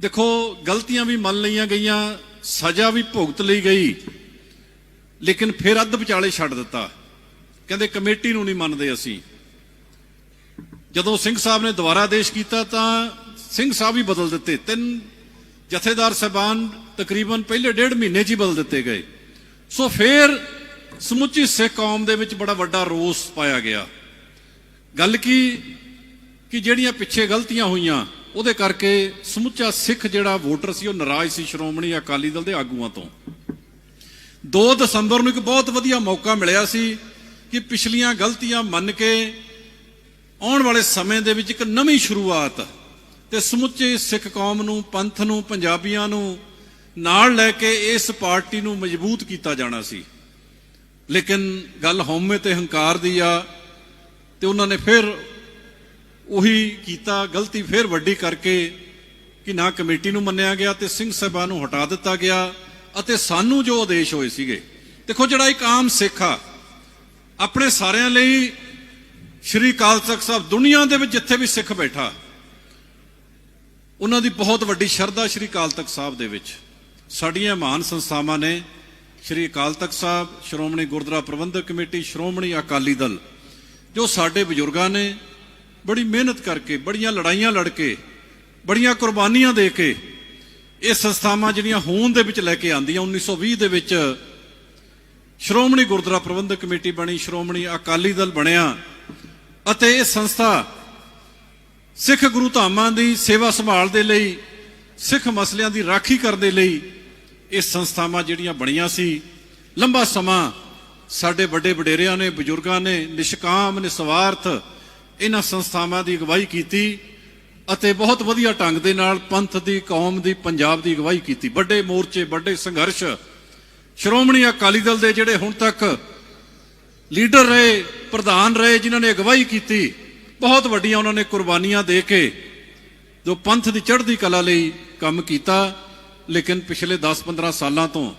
ਦੇਖੋ, ਗਲਤੀਆਂ ਵੀ ਮੰਨ ਲਈਆਂ ਗਈਆਂ, ਸਜ਼ਾ ਵੀ ਭੁਗਤ ਲਈ ਗਈ, ਲੇਕਿਨ ਫਿਰ ਅੱਧ ਵਿਚਾਲੇ ਛੱਡ ਦਿੱਤਾ। ਕਹਿੰਦੇ, ਕਮੇਟੀ ਨੂੰ ਨਹੀਂ ਮੰਨਦੇ ਅਸੀਂ। ਜਦੋਂ ਸਿੰਘ ਸਾਹਿਬ ਨੇ ਦੁਬਾਰਾ ਦੇਸ਼ ਕੀਤਾ, ਤਾਂ ਸਿੰਘ ਸਾਹਿਬ ਹੀ ਬਦਲ ਦਿੱਤੇ। ਤਿੰਨ ਜਥੇਦਾਰ ਸਾਹਿਬਾਨ ਤਕਰੀਬਨ ਪਹਿਲੇ ਡੇਢ ਮਹੀਨੇ 'ਚ ਹੀ ਬਦਲ ਦਿੱਤੇ ਗਏ। ਸੋ ਫਿਰ ਸਮੁੱਚੀ ਸਿੱਖ ਕੌਮ ਦੇ ਵਿੱਚ ਬੜਾ ਵੱਡਾ ਰੋਸ ਪਾਇਆ ਗਿਆ। ਗੱਲ ਕੀ? ਕਿ ਜਿਹੜੀਆਂ ਪਿੱਛੇ ਗਲਤੀਆਂ ਹੋਈਆਂ ਉਹਦੇ ਕਰਕੇ ਸਮੁੱਚਾ ਸਿੱਖ ਜਿਹੜਾ ਵੋਟਰ ਸੀ, ਉਹ ਨਾਰਾਜ਼ ਸੀ ਸ਼੍ਰੋਮਣੀ ਅਕਾਲੀ ਦਲ ਦੇ ਆਗੂਆਂ ਤੋਂ। 2 ਦਸੰਬਰ ਨੂੰ ਇੱਕ ਬਹੁਤ ਵਧੀਆ ਮੌਕਾ ਮਿਲਿਆ ਸੀ ਕਿ ਪਿਛਲੀਆਂ ਗਲਤੀਆਂ ਮੰਨ ਕੇ ਆਉਣ ਵਾਲੇ ਸਮੇਂ ਦੇ ਵਿੱਚ ਇੱਕ ਨਵੀਂ ਸ਼ੁਰੂਆਤ ਤੇ ਸਮੁੱਚੇ ਸਿੱਖ ਕੌਮ ਨੂੰ, ਪੰਥ ਨੂੰ, ਪੰਜਾਬੀਆਂ ਨੂੰ ਨਾਲ ਲੈ ਕੇ ਇਸ ਪਾਰਟੀ ਨੂੰ ਮਜ਼ਬੂਤ ਕੀਤਾ ਜਾਣਾ ਸੀ। ਲੇਕਿਨ ਗੱਲ ਹਉਮੈ ਤੇ ਹੰਕਾਰ ਦੀ ਆ ਤੇ ਉਹਨਾਂ ਨੇ ਫਿਰ ਉਹੀ ਕੀਤਾ, ਗਲਤੀ ਫਿਰ ਵੱਡੀ ਕਰਕੇ ਕਿ ਨਾ ਕਮੇਟੀ ਨੂੰ ਮੰਨਿਆ ਗਿਆ ਤੇ ਸਿੰਘ ਸਾਹਿਬਾਨ ਨੂੰ ਹਟਾ ਦਿੱਤਾ ਗਿਆ ਅਤੇ ਸਾਨੂੰ ਜੋ ਆਦੇਸ਼ ਹੋਏ ਸੀਗੇ। ਦੇਖੋ ਜਿਹੜਾ ਇੱਕ ਆਮ ਸਿੱਖ ਆ, ਆਪਣੇ ਸਾਰਿਆਂ ਲਈ ਸ਼੍ਰੀ ਅਕਾਲ ਤਖਤ ਸਾਹਿਬ ਦੁਨੀਆ ਦੇ ਵਿੱਚ ਜਿੱਥੇ ਵੀ ਸਿੱਖ ਬੈਠਾ, ਉਹਨਾਂ ਦੀ ਬਹੁਤ ਵੱਡੀ ਸ਼ਰਧਾ ਸ਼੍ਰੀ ਅਕਾਲ ਤਖਤ ਸਾਹਿਬ ਦੇ ਵਿੱਚ। ਸਾਡੀਆਂ ਮਹਾਨ ਸੰਸਥਾਵਾਂ ਨੇ ਸ਼੍ਰੀ ਅਕਾਲ ਤਖਤ ਸਾਹਿਬ, ਸ਼੍ਰੋਮਣੀ ਗੁਰਦੁਆਰਾ ਪ੍ਰਬੰਧਕ ਕਮੇਟੀ, ਸ਼੍ਰੋਮਣੀ ਅਕਾਲੀ ਦਲ, ਜੋ ਸਾਡੇ ਬਜ਼ੁਰਗਾਂ ਨੇ ਬੜੀ ਮਿਹਨਤ ਕਰਕੇ, ਬੜੀਆਂ ਲੜਾਈਆਂ ਲੜ ਕੇ, ਬੜੀਆਂ ਕੁਰਬਾਨੀਆਂ ਦੇ ਕੇ, ਇਹ ਸੰਸਥਾਵਾਂ ਜਿਹੜੀਆਂ ਹੋਂਦ ਦੇ ਵਿੱਚ ਲੈ ਕੇ ਆਂਦੀਆਂ 1920 ਦੇ ਵਿੱਚ ਸ਼੍ਰੋਮਣੀ ਗੁਰਦੁਆਰਾ ਪ੍ਰਬੰਧਕ ਕਮੇਟੀ ਬਣੀ, ਸ਼੍ਰੋਮਣੀ ਅਕਾਲੀ ਦਲ ਬਣਿਆ, ਅਤੇ ਇਹ ਸੰਸਥਾ ਸਿੱਖ ਗੁਰੂ ਧਾਮਾਂ ਦੀ ਸੇਵਾ ਸੰਭਾਲ ਦੇ ਲਈ, ਸਿੱਖ ਮਸਲਿਆਂ ਦੀ ਰਾਖੀ ਕਰਨ ਦੇ ਲਈ ਇਹ ਸੰਸਥਾਵਾਂ ਜਿਹੜੀਆਂ ਬਣੀਆਂ ਸੀ, ਲੰਬਾ ਸਮਾਂ ਸਾਡੇ ਵੱਡੇ ਵਡੇਰਿਆਂ ਨੇ, ਬਜ਼ੁਰਗਾਂ ਨੇ, ਨਿਸ਼ਕਾਮ, ਨਿਸਵਾਰਥ ਇਹਨਾਂ ਸੰਸਥਾਵਾਂ ਦੀ ਅਗਵਾਈ ਕੀਤੀ ਅਤੇ ਬਹੁਤ ਵਧੀਆ ਢੰਗ ਦੇ ਨਾਲ ਪੰਥ ਦੀ, ਕੌਮ ਦੀ, ਪੰਜਾਬ ਦੀ ਅਗਵਾਈ ਕੀਤੀ। ਵੱਡੇ ਮੋਰਚੇ, ਵੱਡੇ ਸੰਘਰਸ਼, ਸ਼੍ਰੋਮਣੀ ਅਕਾਲੀ ਦਲ ਦੇ ਜਿਹੜੇ ਹੁਣ ਤੱਕ ਲੀਡਰ ਰਹੇ, ਪ੍ਰਧਾਨ ਰਹੇ, ਜਿਨ੍ਹਾਂ ਨੇ ਅਗਵਾਈ ਕੀਤੀ, ਬਹੁਤ ਵੱਡੀਆਂ ਉਹਨਾਂ ਨੇ ਕੁਰਬਾਨੀਆਂ ਦੇ ਕੇ ਜੋ ਪੰਥ ਦੀ ਚੜ੍ਹਦੀ ਕਲਾ ਲਈ ਕੰਮ ਕੀਤਾ, ਲੇਕਿਨ ਪਿਛਲੇ 10-15 ਸਾਲਾਂ ਤੋਂ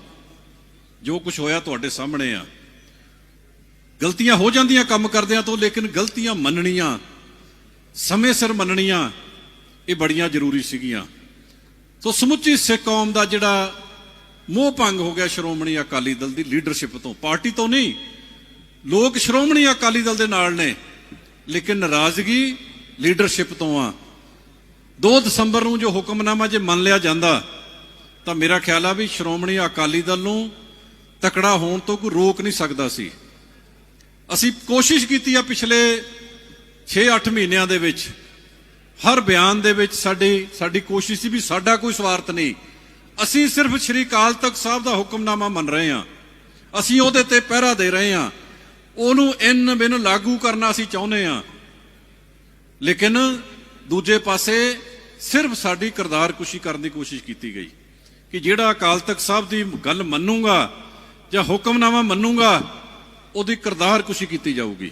ਜੋ ਕੁਝ ਹੋਇਆ ਤੁਹਾਡੇ ਸਾਹਮਣੇ ਆ ਗਲਤੀਆਂ ਹੋ ਜਾਂਦੀਆਂ ਕੰਮ ਕਰਦਿਆਂ ਤੋਂ, ਲੇਕਿਨ ਗਲਤੀਆਂ ਮੰਨਣੀਆਂ, ਸਮੇਂ ਸਿਰ ਮੰਨਣੀਆਂ, ਇਹ ਬੜੀਆਂ ਜ਼ਰੂਰੀ ਸੀਗੀਆਂ। ਸੋ ਸਮੁੱਚੀ ਸਿੱਖ ਕੌਮ ਦਾ ਜਿਹੜਾ ਮੋਹ ਭੰਗ ਹੋ ਗਿਆ ਸ਼੍ਰੋਮਣੀ ਅਕਾਲੀ ਦਲ ਦੀ ਲੀਡਰਸ਼ਿਪ ਤੋਂ, ਪਾਰਟੀ ਤੋਂ ਨਹੀਂ, ਲੋਕ ਸ਼੍ਰੋਮਣੀ ਅਕਾਲੀ ਦਲ ਦੇ ਨਾਲ ਨੇ, ਲੇਕਿਨ ਨਾਰਾਜ਼ਗੀ ਲੀਡਰਸ਼ਿਪ ਤੋਂ ਆ। 2 ਦਸੰਬਰ ਨੂੰ ਜੋ ਹੁਕਮਨਾਮਾ ਜੇ ਮੰਨ ਲਿਆ ਜਾਂਦਾ, ਤਾਂ ਮੇਰਾ ਖਿਆਲ ਆ ਵੀ ਸ਼੍ਰੋਮਣੀ ਅਕਾਲੀ ਦਲ ਨੂੰ ਤਕੜਾ ਹੋਣ ਤੋਂ ਕੋਈ ਰੋਕ ਨਹੀਂ ਸਕਦਾ ਸੀ। ਅਸੀਂ ਕੋਸ਼ਿਸ਼ ਕੀਤੀ ਆ ਪਿਛਲੇ 6-8 ਮਹੀਨਿਆਂ ਦੇ ਵਿੱਚ, ਹਰ ਬਿਆਨ ਦੇ ਵਿੱਚ ਸਾਡੀ ਸਾਡੀ ਕੋਸ਼ਿਸ਼ ਸੀ ਵੀ ਸਾਡਾ ਕੋਈ ਸਵਾਰਥ ਨਹੀਂ। ਅਸੀਂ ਸਿਰਫ ਸ਼੍ਰੀ ਅਕਾਲ ਤਖਤ ਸਾਹਿਬ ਦਾ ਹੁਕਮਨਾਮਾ ਮੰਨ ਰਹੇ ਹਾਂ। ਅਸੀਂ ਉਹਦੇ ਤੇ ਪਹਿਰਾ ਦੇ ਰਹੇ ਹਾਂ। ਉਹਨੂੰ ਇਨ ਬਿਨ ਲਾਗੂ ਕਰਨਾ ਅਸੀਂ ਚਾਹੁੰਦੇ ਹਾਂ। ਲੇਕਿਨ ਦੂਜੇ ਪਾਸੇ ਸਿਰਫ ਸਾਡੀ ਕਿਰਦਾਰ ਕੁਸ਼ੀ ਕਰਨ ਦੀ ਕੋਸ਼ਿਸ਼ ਕੀਤੀ ਗਈ ਕਿ ਜਿਹੜਾ ਅਕਾਲ ਤਖਤ ਸਾਹਿਬ ਦੀ ਗੱਲ ਮੰਨੂਗਾ ਜਾਂ ਹੁਕਮਨਾਮਾ ਮੰਨੂਗਾ ਉਹਦੀ ਕਿਰਦਾਰ ਕੁਸ਼ੀ ਕੀਤੀ ਜਾਊਗੀ।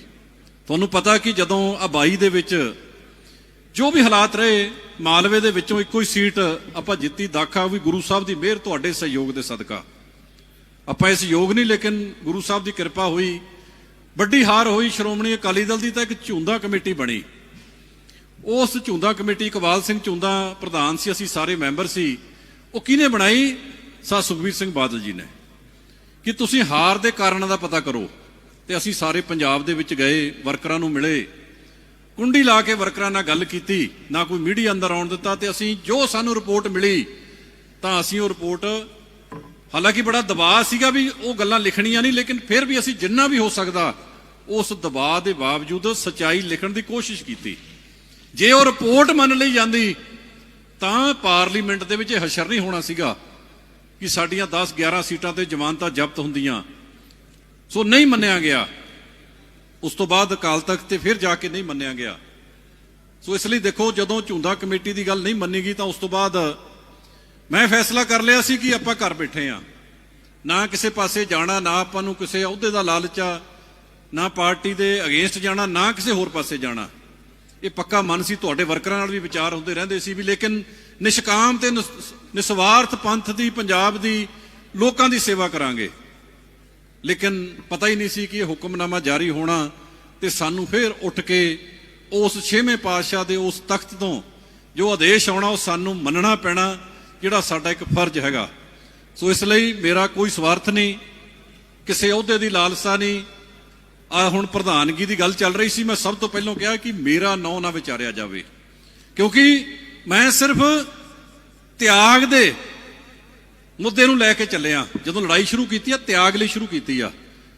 ਤੁਹਾਨੂੰ ਪਤਾ ਕਿ ਜਦੋਂ ਆਬਾਈ ਦੇ ਵਿੱਚ ਜੋ ਵੀ ਹਾਲਾਤ ਰਹੇ, ਮਾਲਵੇ ਦੇ ਵਿੱਚੋਂ ਇੱਕੋ ਹੀ ਸੀਟ ਆਪਾਂ ਜਿੱਤੀ। ਦਾਖਾ ਵੀ ਗੁਰੂ ਸਾਹਿਬ ਦੀ ਮਿਹਰ, ਤੁਹਾਡੇ ਸਹਿਯੋਗ ਦੇ ਸਦਕਾ। ਆਪਾਂ ਇਸ ਯੋਗ ਨਹੀਂ, ਲੇਕਿਨ ਗੁਰੂ ਸਾਹਿਬ ਦੀ ਕਿਰਪਾ ਹੋਈ। ਵੱਡੀ ਹਾਰ ਹੋਈ। ਸ਼੍ਰੋਮਣੀ ਅਕਾਲੀ ਦਲ ਦੀ ਤਾਂ ਇੱਕ ਝੁੰਦਾ ਕਮੇਟੀ ਬਣੀ। ਉਸ ਝੁੰਦਾ ਕਮੇਟੀ ਇਕਬਾਲ ਸਿੰਘ ਝੁੰਦਾ ਪ੍ਰਧਾਨ ਸੀ, ਅਸੀਂ ਸਾਰੇ ਮੈਂਬਰ ਸੀ। ਉਹ ਕਿਹਨੇ ਬਣਾਈ? ਸਾ ਸੁਖਬੀਰ ਸਿੰਘ ਬਾਦਲ ਜੀ ਨੇ। ਕਿ ਤੁਸੀਂ ਹਾਰ ਦੇ ਕਾਰਨਾਂ ਦਾ ਪਤਾ ਕਰੋ। ਤੇ ਅਸੀਂ ਸਾਰੇ ਪੰਜਾਬ ਦੇ ਵਿੱਚ ਗਏ, ਵਰਕਰਾਂ ਨੂੰ ਮਿਲੇ। ਕੁੰਡੀ ਲਾ ਕੇ ਵਰਕਰਾਂ ਨਾਲ ਗੱਲ ਕੀਤੀ, ਨਾ ਕੋਈ ਮੀਡੀਆ ਅੰਦਰ ਆਉਣ ਦਿੱਤਾ ਤੇ ਅਸੀਂ ਜੋ ਸਾਨੂੰ ਰਿਪੋਰਟ ਮਿਲੀ, ਤਾਂ ਅਸੀਂ ਉਹ ਰਿਪੋਰਟ, ਹਾਲਾਂਕਿ ਬੜਾ ਦਬਾਅ ਸੀਗਾ ਵੀ ਉਹ ਗੱਲਾਂ ਲਿਖਣੀਆਂ ਨਹੀਂ, ਲੇਕਿਨ ਫਿਰ ਵੀ ਅਸੀਂ ਜਿੰਨਾ ਵੀ ਹੋ ਸਕਦਾ, ਉਸ ਦਬਾਅ ਦੇ ਬਾਵਜੂਦ ਸਚਾਈ ਲਿਖਣ ਦੀ ਕੋਸ਼ਿਸ਼ ਕੀਤੀ। ਜੇ ਉਹ ਰਿਪੋਰਟ ਮੰਨ ਲਈ ਜਾਂਦੀ, ਤਾਂ ਪਾਰਲੀਮੈਂਟ ਦੇ ਵਿੱਚ ਇਹ ਹਸ਼ਰ ਨਹੀਂ ਹੋਣਾ ਸੀਗਾ ਕਿ ਸਾਡੀਆਂ 10 11 ਸੀਟਾਂ ਤੇ ਜ਼ਮਾਨਤਾਂ ਜ਼ਬਤ ਹੁੰਦੀਆਂ। ਸੋ ਨਹੀਂ ਮੰਨਿਆ ਗਿਆ। ਉਸ ਤੋਂ ਬਾਅਦ ਅਕਾਲ ਤਖਤ ਤੇ ਫਿਰ ਜਾ ਕੇ ਨਹੀਂ ਮੰਨਿਆ ਗਿਆ। ਸੋ ਇਸ ਲਈ ਦੇਖੋ, ਜਦੋਂ ਝੁੰਦਾ ਕਮੇਟੀ ਦੀ ਗੱਲ ਨਹੀਂ ਮੰਨੀ ਗਈ ਤਾਂ ਉਸ ਤੋਂ ਬਾਅਦ ਮੈਂ ਫੈਸਲਾ ਕਰ ਲਿਆ ਸੀ ਕਿ ਆਪਾਂ ਘਰ ਬੈਠੇ ਆ। ਨਾ ਕਿਸੇ ਪਾਸੇ ਜਾਣਾ, ਨਾ ਆਪਾਂ ਨੂੰ ਕਿਸੇ ਅਹੁਦੇ ਦਾ ਲਾਲਚ ਆ, ਨਾ ਪਾਰਟੀ ਦੇ ਅਗੇਂਸਟ ਜਾਣਾ, ਨਾ ਕਿਸੇ ਹੋਰ ਪਾਸੇ ਜਾਣਾ। ਇਹ ਪੱਕਾ ਮਨ ਸੀ, ਤੁਹਾਡੇ ਵਰਕਰਾਂ ਨਾਲ ਵੀ ਵਿਚਾਰ ਹੁੰਦੇ ਰਹਿੰਦੇ ਸੀ ਵੀ ਲੇਕਿਨ ਨਿਸ਼ਕਾਮ ਤੇ ਨਿਸਵਾਰਥ ਪੰਥ ਦੀ, ਪੰਜਾਬ ਦੀ ਲੋਕਾਂ ਦੀ ਸੇਵਾ ਕਰਾਂਗੇ। ਲੇਕਿਨ ਪਤਾ ਹੀ ਨਹੀਂ ਸੀ ਕਿ ਇਹ ਹੁਕਮਨਾਮਾ ਜਾਰੀ ਹੋਣਾ ਤੇ ਸਾਨੂੰ ਫਿਰ ਉੱਠ ਕੇ ਉਸ ਛੇਵੇਂ ਪਾਤਸ਼ਾਹ ਦੇ ਉਸ ਤਖਤ ਤੋਂ ਜੋ ਆਦੇਸ਼ ਆਉਣਾ ਉਹ ਸਾਨੂੰ ਮੰਨਣਾ ਪੈਣਾ ਜਿਹੜਾ ਸਾਡਾ ਇੱਕ ਫਰਜ਼ ਹੈਗਾ। ਸੋ ਇਸ ਲਈ ਮੇਰਾ ਕੋਈ ਸਵਾਰਥ ਨਹੀਂ, ਕਿਸੇ ਅਹੁਦੇ ਦੀ ਲਾਲਸਾ ਨਹੀਂ। ਆ ਹੁਣ ਪ੍ਰਧਾਨਗੀ ਦੀ ਗੱਲ ਚੱਲ ਰਹੀ ਸੀ, ਮੈਂ ਸਭ ਤੋਂ ਪਹਿਲਾਂ ਕਿਹਾ ਕਿ ਮੇਰਾ ਨਾਂ ਨਾ ਵਿਚਾਰਿਆ ਜਾਵੇ। ਕਿਉਂਕਿ ਮੈਂ ਸਿਰਫ ਤਿਆਗ ਦੇ ਮੁੱਦੇ ਨੂੰ ਲੈ ਕੇ ਚੱਲਿਆ ਜਦੋਂ ਲੜਾਈ ਸ਼ੁਰੂ ਕੀਤੀ ਆ, ਤਿਆਗ ਲਈ ਸ਼ੁਰੂ ਕੀਤੀ ਆ।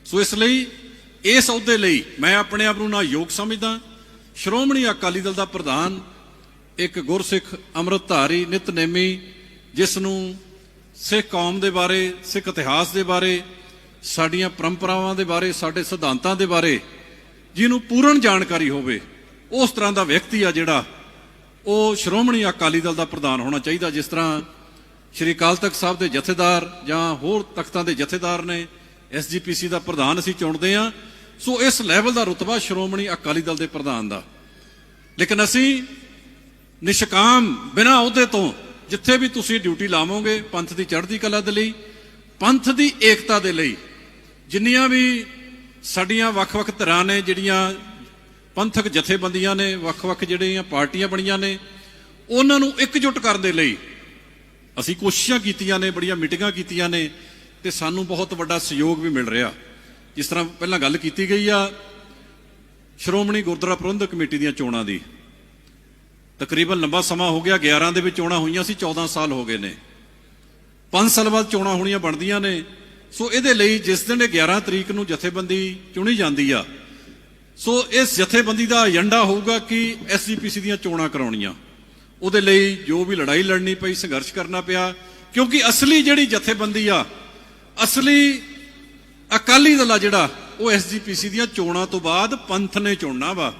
ਸੋ ਇਸ ਲਈ, ਇਸ ਅਹੁਦੇ ਲਈ ਮੈਂ ਆਪਣੇ ਆਪ ਨੂੰ ਨਾ ਯੋਗ ਸਮਝਦਾ। ਸ਼੍ਰੋਮਣੀ ਅਕਾਲੀ ਦਲ ਦਾ ਪ੍ਰਧਾਨ, ਇੱਕ ਗੁਰਸਿੱਖ ਅੰਮ੍ਰਿਤਧਾਰੀ ਨਿਤਨੇਮੀ, ਜਿਸ ਨੂੰ ਸਿੱਖ ਕੌਮ ਦੇ ਬਾਰੇ, ਸਿੱਖ ਇਤਿਹਾਸ ਦੇ ਬਾਰੇ, ਸਾਡੀਆਂ ਪਰੰਪਰਾਵਾਂ ਦੇ ਬਾਰੇ, ਸਾਡੇ ਸਿਧਾਂਤਾਂ ਦੇ ਬਾਰੇ, ਜਿਹਨੂੰ ਪੂਰਨ ਜਾਣਕਾਰੀ ਹੋਵੇ, ਉਸ ਤਰ੍ਹਾਂ ਦਾ ਵਿਅਕਤੀ ਆ ਜਿਹੜਾ, ਉਹ ਸ਼੍ਰੋਮਣੀ ਅਕਾਲੀ ਦਲ ਦਾ ਪ੍ਰਧਾਨ ਹੋਣਾ ਚਾਹੀਦਾ, ਜਿਸ ਤਰ੍ਹਾਂ ਸ਼੍ਰੀ ਅਕਾਲ ਤਖਤ ਸਾਹਿਬ ਦੇ ਜਥੇਦਾਰ ਜਾਂ ਹੋਰ ਤਖਤਾਂ ਦੇ ਜਥੇਦਾਰ ਨੇ ਐਸਜੀਪੀਸੀ ਦਾ ਪ੍ਰਧਾਨ ਅਸੀਂ ਚੁਣਦੇ ਆ ਸੋ ਇਸ ਲੈਵਲ ਦਾ ਰੁਤਬਾ ਸ਼੍ਰੋਮਣੀ ਅਕਾਲੀ ਦਲ ਦੇ ਪ੍ਰਧਾਨ ਦਾ। ਲੇਕਿਨ ਅਸੀਂ ਨਿਸ਼ਕਾਮ ਬਿਨਾਂ ਅਹੁਦੇ ਤੋਂ ਜਿੱਥੇ ਵੀ ਤੁਸੀਂ ਡਿਊਟੀ ਲਾਵੋਗੇ, ਪੰਥ ਦੀ ਚੜ੍ਹਦੀ ਕਲਾ ਦੇ ਲਈ, ਪੰਥ ਦੀ ਏਕਤਾ ਦੇ ਲਈ, ਜਿੰਨੀਆਂ ਵੀ ਸਾਡੀਆਂ ਵੱਖ-ਵੱਖ ਧਿਰਾਂ ਨੇ, ਜਿਹੜੀਆਂ ਪੰਥਕ ਜਥੇਬੰਦੀਆਂ ਨੇ, ਵੱਖ-ਵੱਖ ਜਿਹੜੀਆਂ ਪਾਰਟੀਆਂ ਬਣੀਆਂ ਨੇ, ਉਹਨਾਂ ਨੂੰ ਇਕਜੁੱਟ ਕਰਨ ਦੇ ਲਈ ਅਸੀਂ ਕੋਸ਼ਿਸ਼ਾਂ ਕੀਤੀਆਂ ਨੇ, ਬੜੀਆਂ ਮੀਟਿੰਗਾਂ ਕੀਤੀਆਂ ਨੇ ਤੇ ਸਾਨੂੰ ਬਹੁਤ ਵੱਡਾ ਸਹਿਯੋਗ ਵੀ ਮਿਲ ਰਿਹਾ। ਜਿਸ ਤਰ੍ਹਾਂ ਪਹਿਲਾਂ ਗੱਲ ਕੀਤੀ ਗਈ ਆ ਸ਼੍ਰੋਮਣੀ ਗੁਰਦੁਆਰਾ ਪ੍ਰਬੰਧਕ ਕਮੇਟੀ ਦੀਆਂ ਚੋਣਾਂ ਦੀ। ਤਕਰੀਬਨ ਲੰਬਾ ਸਮਾਂ ਹੋ ਗਿਆ 11 ਦੇ ਵਿੱਚ ਚੋਣਾਂ ਹੋਈਆਂ ਸੀ 14 ਸਾਲ ਹੋ ਗਏ ਨੇ। 5 ਸਾਲ ਬਾਅਦ ਚੋਣਾਂ ਹੋਣੀਆਂ ਬਣਦੀਆਂ ਨੇ। ਸੋ ਇਹਦੇ ਲਈ ਜਿਸ ਦਿਨ ਇਹ 11 ਤਰੀਕ ਨੂੰ ਜਥੇਬੰਦੀ ਚੁਣੀ ਜਾਂਦੀ ਆ, ਸੋ ਇਸ ਜਥੇਬੰਦੀ ਦਾ ਏਜੰਡਾ ਹੋਊਗਾ ਕਿ ਐਸਜੀਪੀਸੀ ਦੀਆਂ ਚੋਣਾਂ ਕਰਾਉਣੀਆਂ। ਉਹਦੇ ਲਈ ਜੋ ਵੀ ਲੜਾਈ ਲੜਨੀ ਪਈ, ਸੰਘਰਸ਼ ਕਰਨਾ ਪਿਆ। ਕਿਉਂਕਿ ਅਸਲੀ ਜਿਹੜੀ ਜਥੇਬੰਦੀ ਆ, ਅਸਲੀ ਅਕਾਲੀ ਦਲ ਆ ਜਿਹੜਾ, ਉਹ ਐਸਜੀਪੀਸੀ ਦੀਆਂ ਚੋਣਾਂ ਤੋਂ ਬਾਅਦ ਪੰਥ ਨੇ ਚੁਣਨਾ ਵਾ।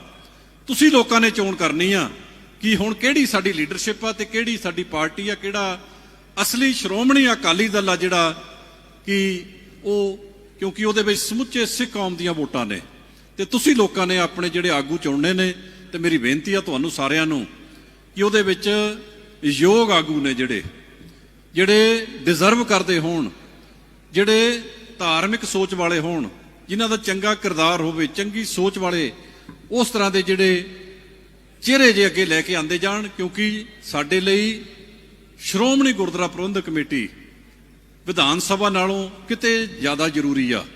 ਤੁਸੀਂ ਲੋਕਾਂ ਨੇ ਚੋਣ ਕਰਨੀ ਆ ਕਿ ਹੁਣ ਕਿਹੜੀ ਸਾਡੀ ਲੀਡਰਸ਼ਿਪ ਆ ਤੇ ਕਿਹੜੀ ਸਾਡੀ ਪਾਰਟੀ ਆ, ਕਿਹੜਾ ਅਸਲੀ ਸ਼੍ਰੋਮਣੀ ਅਕਾਲੀ ਦਲ ਆ ਜਿਹੜਾ ਕਿ ਉਹ, ਕਿਉਂਕਿ ਉਹਦੇ ਵਿੱਚ ਸਮੁੱਚੇ ਸਿੱਖ ਕੌਮ ਦੀਆਂ ਵੋਟਾਂ ਨੇ। ਤੇ ਤੁਸੀਂ ਲੋਕਾਂ ਨੇ ਆਪਣੇ ਜਿਹੜੇ ਆਗੂ ਚੁਣਨੇ ਨੇ, ਤੇ ਮੇਰੀ ਬੇਨਤੀ ਆ ਤੁਹਾਨੂੰ ਸਾਰਿਆਂ ਨੂੰ ਕਿ ਉਹਦੇ ਵਿੱਚ ਯੋਗ ਆਗੂ ਨੇ ਜਿਹੜੇ ਜਿਹੜੇ ਡਿਜ਼ਰਵ ਕਰਦੇ ਹੋਣ, ਜਿਹੜੇ ਧਾਰਮਿਕ ਸੋਚ ਵਾਲੇ ਹੋਣ, ਜਿਨ੍ਹਾਂ ਦਾ ਚੰਗਾ ਕਿਰਦਾਰ ਹੋਵੇ, ਚੰਗੀ ਸੋਚ ਵਾਲੇ ਉਸ ਤਰ੍ਹਾਂ ਦੇ ਜਿਹੜੇ ਚਿਹਰੇ ਜੇ ਅੱਗੇ ਲੈ ਕੇ ਆਂਦੇ ਜਾਣ, ਕਿਉਂਕਿ ਸਾਡੇ ਲਈ ਸ਼੍ਰੋਮਣੀ ਗੁਰਦੁਆਰਾ ਪ੍ਰਬੰਧਕ ਕਮੇਟੀ ਵਿਧਾਨ ਸਭਾ ਨਾਲੋਂ ਕਿਤੇ ਜ਼ਿਆਦਾ ਜ਼ਰੂਰੀ ਆ।